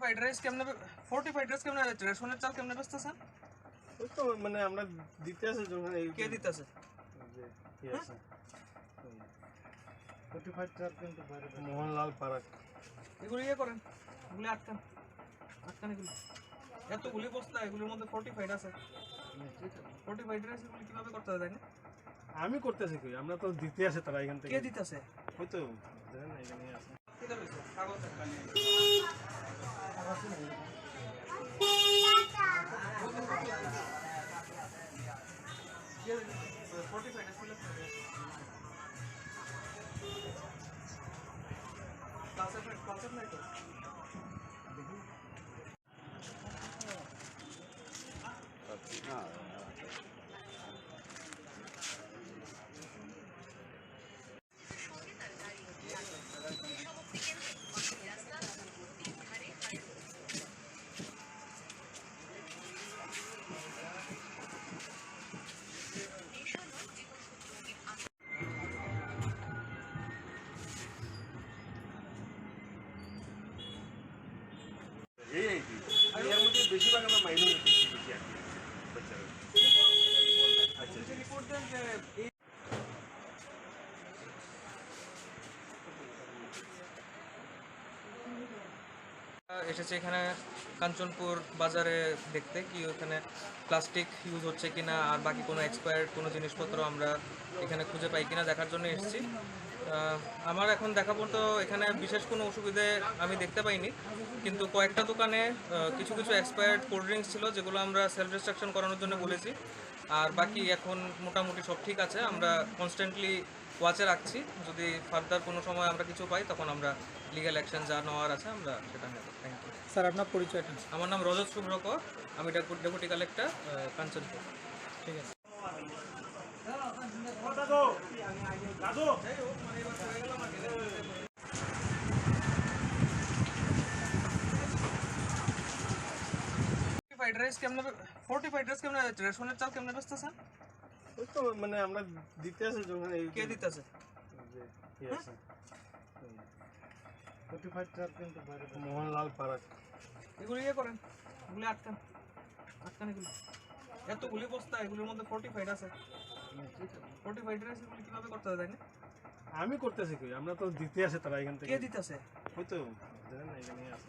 Fried rice কেমনে forty fried rice কেমনে রেশনের চাল কেমনে বেচতেছেন ওই তো মানে আমরা দিতে আছে যখন এই কে দিতেছে যে কি আছে মোহনলাল পারাক এগুলো ইয়ে করেন এগুলি আটকান আটকান এগুলি এতগুলি বস্তা এগুলির মধ্যে ফোর্টি ফাইড আছে। ফোর্টি ফাইড রাইস এগুলি কীভাবে করতে হবে তাই না? আমি করতেছি কই আমরা তো দিতে আছে তারা এখান থেকে। কে দিতেছে ওই তো জানেন না, এখানে আছে। কে বেশিরভাগ আমরা এসেছে এখানে কাঞ্চনপুর বাজারে দেখতে কি ওখানে প্লাস্টিক ইউজ হচ্ছে কিনা আর বাকি কোনো এক্সপায়ার্ড কোনো জিনিসপত্র আমরা এখানে খুঁজে পাই কিনা দেখার জন্য এসেছি। আমার এখন দেখা পর্যন্ত এখানে বিশেষ কোনো অসুবিধে আমি দেখতে পাইনি। কিন্তু কয়েকটা দোকানে কিছু কিছু এক্সপায়ার্ড কোল্ড ড্রিঙ্কস ছিল যেগুলো আমরা সেলফ ডিস্ট্রাকশন করানোর জন্য বলেছি। আর বাকি এখন মোটামুটি সব ঠিক আছে আমরা কনস্ট্যান্টলি ওয়াচে রাখছি। যদি ফার্দার কোনো সময় আমরা কিছু পাই তখন আমরা লিগ্যাল অ্যাকশন যা নেওয়ার আছে আমরা সেটা নেব। থ্যাংক ইউ স্যার আপনার পরিচয়টা আমার নাম রজত শুভ্রকর আমি ডেপুটি কালেক্টর কাঞ্চনপুর। ঠিক আছে। ফ্রাইড রাইস কেমনে ফোর্টি ফ্রাইড রাইস কেমনে রেশনের চাল কেমনে বেচতেছেন ওই তো মানে আমরা দিতে আছে যখন কে দিতেছে যে কি আছে মোহনলাল পারাক এগুলো ইয়ে করেন এগুলি আটকান আটকান এগুলি। এতগুলি বস্তা এগুলির মধ্যে ফোর্টি ফাইড আছে। ফোর্টি ফাইড রাইস এগুলি কীভাবে করতে হবে তাই না? আমি করতেছি কই? আমরা তো দিতে আছে তারা এখান থেকে। কে দিতেছে ওই তো দেখেন এখানে আছে।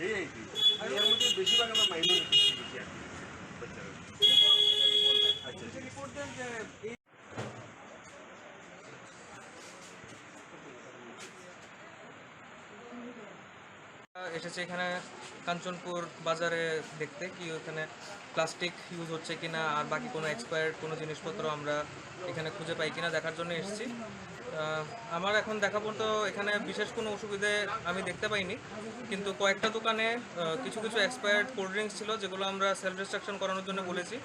এই এর মধ্যে বেশিরভাগ এসেছে এখানে কাঞ্চনপুর বাজারে দেখতে কি ওখানে প্লাস্টিক ইউজ হচ্ছে কিনা, আর বাকি কোনো এক্সপায়ার্ড কোনো জিনিসপত্র আমরা এখানে খুঁজে পাই কিনা দেখার জন্য এসেছি। আমার এখন দেখা পর্যন্ত এখানে বিশেষ কোনো অসুবিধে আমি দেখতে পাইনি। কিন্তু কয়েকটা দোকানে কিছু কিছু এক্সপায়ার্ড কোল্ড ড্রিঙ্কস ছিল যেগুলো আমরা সেলফ ডিস্ট্রাকশন করানোর জন্য বলেছি।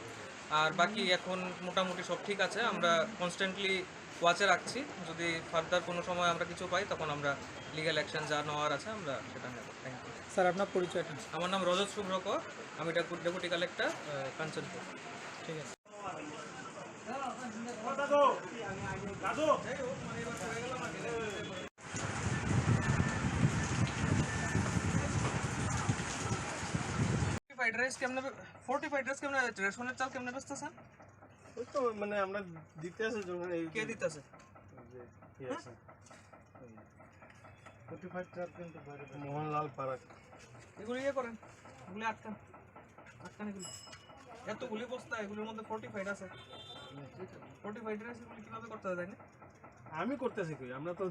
আর বাকি এখন মোটামুটি সব ঠিক আছে আমরা কনস্ট্যান্টলি ওয়াচে রাখছি। যদি ফার্দার কোনো সময় আমরা কিছু পাই তখন আমরা লিগ্যাল অ্যাকশন যা নেওয়ার আছে আমরা সেটা নেব। থ্যাংক ইউ স্যার আপনার পরিচয়টা? আমার নাম রজত শুভ্রকর আমি ডেপুটি কালেক্টর কাঞ্চনপুর। ঠিক আছে। ফ্রাইড রাইস কেমনে ফোর্টি ফ্রাইড রাইস কেমনে রেশনের চাল কেমনে বেচতেছেন ওই তো মানে আমরা দিতে আছে যখন এই কে দিতেছে যে কি আছে মোহনলাল পারাক এগুলো ইয়ে করেন এগুলি আটকান আটকান এগুলি। এতগুলি বস্তা এগুলোর মধ্যে ফোর্টিফাইড আছে। ফোর্টিফাইড ফাইভ এগুলি কীভাবে করতে হবে আমি করতেছি কই আমরা তো